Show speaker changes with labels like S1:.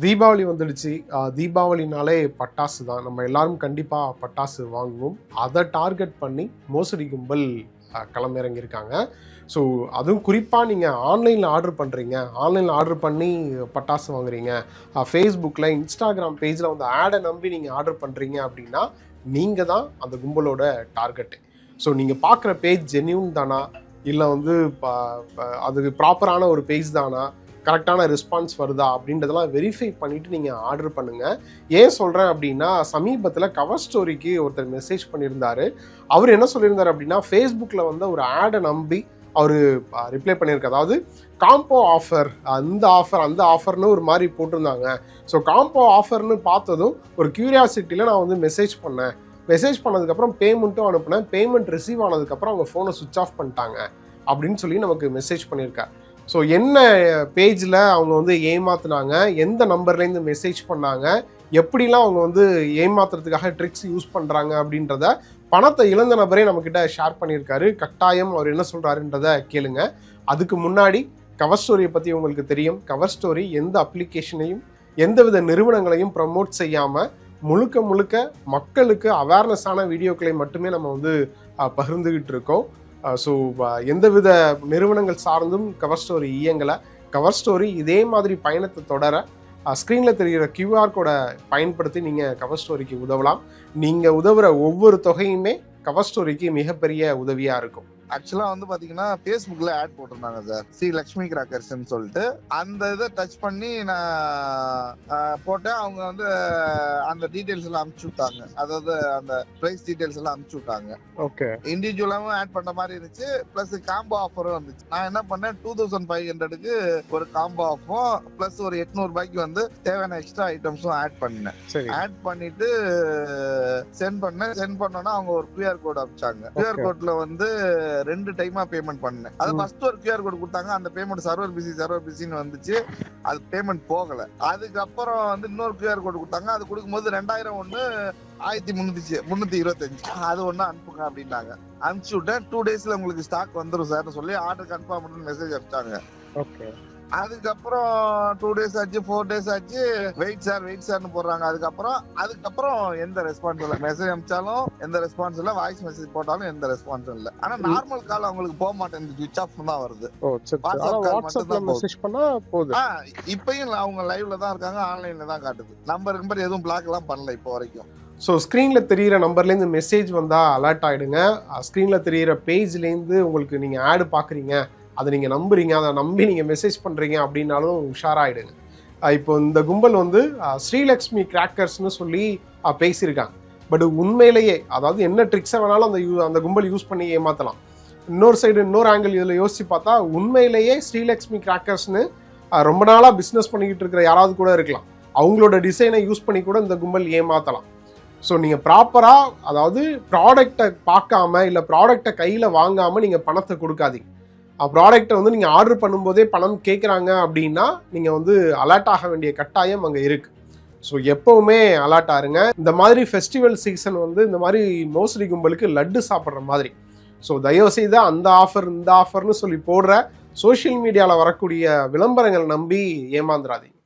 S1: தீபாவளி வந்துடுச்சு. தீபாவளினாலே பட்டாசு தான். நம்ம எல்லாரும் கண்டிப்பாக பட்டாசு வாங்குவோம். அதை டார்கெட் பண்ணி மோசடி கும்பல் களமிறங்கியிருக்காங்க. ஸோ அதுவும் குறிப்பாக நீங்கள் ஆன்லைனில் ஆர்டர் பண்ணுறீங்க ஆன்லைனில் ஆர்டர் பண்ணி பட்டாசு வாங்குறீங்க. ஃபேஸ்புக்கில் இன்ஸ்டாகிராம் பேஜில் வந்து ஆடை நம்பி நீங்கள் ஆர்டர் பண்ணுறீங்க அப்படின்னா நீங்கள் தான் அந்த கும்பலோட டார்கெட்டு. ஸோ நீங்கள் பார்க்குற பேஜ் ஜென்யூன் தானா? இல்லை வந்து ப- அது ப்ராப்பரான ஒரு பேஜ் தானா? கரெக்டான ரெஸ்பான்ஸ் வருதா அப்படின்றதெல்லாம் வெரிஃபை பண்ணிட்டு நீங்கள் ஆர்டர் பண்ணுங்கள் ஏன் சொல்கிறேன் அப்படின்னா சமீபத்தில் கவர் ஸ்டோரிக்கு ஒருத்தர் மெசேஜ் பண்ணியிருந்தாரு. அவர் என்ன சொல்லியிருந்தார் அப்படின்னா ஃபேஸ்புக்கில் வந்து ஒரு ஆடை நம்பி அவர் ரிப்ளை பண்ணியிருக்க அதாவது காம்போ ஆஃபர் அந்த ஆஃபர் அந்த ஆஃபர்னு ஒரு மாதிரி போட்டிருந்தாங்க. ஸோ காம்போ ஆஃபர்னு பார்த்ததும் ஒரு கியூரியாசிட்டியில் நான் வந்து மெசேஜ் பண்ணேன். மெசேஜ் பண்ணதுக்கப்புறம் பேமெண்ட்டும் அனுப்புனேன். பேமெண்ட் ரிசீவ் ஆனதுக்கப்புறம் அவங்க ஃபோனை சுவிச் ஆஃப் பண்ணிட்டாங்க. அப்படின்னு சொல்லி நமக்கு மெசேஜ் பண்ணியிருக்கேன் ஸோ என்ன பேஜில் அவங்க வந்து ஏமாத்துனாங்க எந்த நம்பர்லேருந்து மெசேஜ் பண்ணாங்க எப்படிலாம் அவங்க வந்து ஏமாத்துறதுக்காக ட்ரிக்ஸ் யூஸ் பண்ணுறாங்க அப்படின்றத பணத்தை இழந்த நபரே நம்மக்கிட்ட ஷேர் பண்ணியிருக்காரு. கட்டாயம் அவர் என்ன சொல்கிறாருன்றத கேளுங்க. அதுக்கு முன்னாடி கவர் ஸ்டோரியை பற்றி உங்களுக்கு தெரியும். கவர் ஸ்டோரி எந்த அப்ளிகேஷனையும் எந்தவித நிறுவனங்களையும் ப்ரமோட் செய்யாமல் முழுக்க முழுக்க மக்களுக்கு அவேர்னஸான வீடியோக்களை மட்டுமே நம்ம வந்து பகிர்ந்துக்கிட்டு இருக்கோம். ஸோ எந்தவித நிறுவனங்கள் சார்ந்தும் கவர் ஸ்டோரி இயங்கலை. கவர் ஸ்டோரி இதே மாதிரி பயணத்தை தொடர ஸ்க்ரீனில் தெரிகிற கியூஆர் கோடை பயன்படுத்தி நீங்கள் கவர் ஸ்டோரிக்கு உதவலாம். நீங்கள் உதவுற ஒவ்வொரு தொகையுமே கவர் ஸ்டோரிக்கு மிகப்பெரிய உதவியாக இருக்கும்.
S2: ஆக்சுவலாக வந்து பார்த்தீங்கன்னா ஃபேஸ்புக்கில் ஆட் போட்டிருந்தாங்க சார் ஸ்ரீ லக்ஷ்மி கிராக்கர்ஸ்ன்னு சொல்லிட்டு. அந்த இதை டச் பண்ணி நான் ஆஹ், போட்டேன் அவங்க வந்து அந்த டீடைல்ஸ் எல்லாம் அனுப்பிச்சு விட்டாங்க. அதாவது அந்த பிரைஸ் டீடைல்ஸ் எல்லாம் அனுப்பிச்சு விட்டாங்க.
S1: ஓகே.
S2: இண்டிவிஜுவலாவும் ஆட் பண்ண மாதிரி இருந்துச்சு. பிளஸ் காம்போ ஆஃபரும் இருந்துச்சு. நான் என்ன பண்ணேன்? டூ தௌசண்ட் ஃபைவ் ஹண்ட்ரடுக்கு ஒரு காம்போ ஆஃபரும் பிளஸ் ஒரு எட்நூறு ரூபாய்க்கு வந்து தேவையான எக்ஸ்ட்ரா ஐட்டம்ஸும் ஆட் பண்ணேன் ஆட் பண்ணிட்டு சென்ட் பண்ணேன். சென்ட் பண்ணோன்னா அவங்க ஒரு கியூஆர் கோட் அனுப்பிச்சாங்க கியூஆர் கோட்ல வந்து ரெண்டு டைமா பேமெண்ட் பண்ணேன் அது. ஃபர்ஸ்ட் ஒரு கியூஆர் கோட் கொடுத்தாங்க. அந்த பேமெண்ட் சர்வர் பிசி சர்வர் பிசின்னு வந்துச்சு. அது பேமெண்ட் போகல. அதுக்கப்புறம் வந்து இன்னொரு கியூஆர் கோடு கொடுத்தாங்க. அது கொடுக்கும்போது ரெண்டாயிரம் ஒன்று ஆயிரத்தி முன்னூத்தி முன்னூத்தி இருபத்தஞ்சு. அது ஒண்ணு அனுப்புங்க அப்படின்னாங்க. அனுப்பிச்சு விட்டேன். டூ டேஸ்ல உங்களுக்கு ஸ்டாக் வந்துரும் சார்னு சொல்லி ஆர்டர் கன்ஃபார்ம் பண்ணி மெசேஜ் அனுப்பிச்சாங்க.
S1: ஓகே
S2: அதுக்கப்புறம் டூ டேஸ் ஆச்சு ஃபோர் டேஸ் ஆச்சு. வெயிட் சார் வெயிட் சார்னு போடுறாங்க. அதுக்கப்புறம் அதுக்கப்புறம் எந்த ரெஸ்பான்ஸ் இல்ல. மெசேஜ் அனுப்பிச்சாலும் எந்த ரெஸ்பான்ஸ் இல்ல. வாய்ஸ் மெசேஜ் போட்டாலும் எந்த ரெஸ்பான்ஸும் இல்ல. ஆனா நார்மல் கால் அவங்களுக்கு போக மாட்டேங்குது. சுவிச் ஆஃப் தான் வருது. இப்பயும் அவங்க லைவ்ல தான் இருக்காங்க. ஆன்லைன்ல தான் காட்டுது. நம்பர் நம்பர் எதுவும் பிளாக் எல்லாம் பண்ணல இப்போ வரைக்கும்.
S1: ஸோ ஸ்க்ரீனில் தெரிகிற நம்பர்லேருந்து மெசேஜ் வந்தால் அலர்ட் ஆகிடுங்க ஸ்க்ரீனில் தெரிகிற பேஜ்லேருந்து உங்களுக்கு நீங்கள் ஆடு பார்க்குறீங்க அதை நீங்கள் நம்புறீங்க அதை நம்பி நீங்கள் மெசேஜ் பண்ணுறீங்க அப்படின்னாலும் உஷாராயிடுங்க. இப்போ இந்த கும்பல் வந்து ஸ்ரீலக்ஷ்மி கிராக்கர்ஸ்னு சொல்லி பேசியிருக்காங்க. பட் உண்மையிலேயே அதாவது என்ன ட்ரிக்ஸை வேணாலும் அந்த யூ- அந்த கும்பல் யூஸ் பண்ணி ஏமாற்றலாம் இன்னொரு சைடு இன்னொரு ஆங்கிள் இதில் யோசிச்சு பார்த்தா உண்மையிலேயே ஸ்ரீலக்ஷ்மி கிராக்கர்ஸ்னு ரொம்ப நாளாக பிஸ்னஸ் பண்ணிக்கிட்டு இருக்கிற யாராவது கூட இருக்கலாம். அவங்களோட டிசைனை யூஸ் பண்ணி கூட இந்த கும்பல் ஏமாற்றலாம் ஸோ நீங்கள் ப்ராப்பராக அதாவது ப்ராடக்டை பார்க்காம இல்லை ப்ராடக்டை கையில் வாங்காமல் நீங்கள் பணத்தை கொடுக்காதீங்க. ப்ராடக்ட்டை வந்து நீங்கள் ஆர்டர் பண்ணும்போதே பணம் கேட்குறாங்க அப்படின்னா நீங்கள் வந்து அலர்ட் ஆக வேண்டிய கட்டாயம் அங்கே இருக்குது ஸோ எப்போவுமே அலர்ட் ஆருங்க இந்த மாதிரி ஃபெஸ்டிவல் சீசன் வந்து இந்த மாதிரி மோசடி கும்பலுக்கு லட்டு சாப்பிட்ற மாதிரி. ஸோ தயவுசெய்து அந்த ஆஃபர் இந்த ஆஃபர்னு சொல்லி போடுற சோஷியல் மீடியாவில் வரக்கூடிய விளம்பரங்கள் நம்பி ஏமாந்துடாதீங்க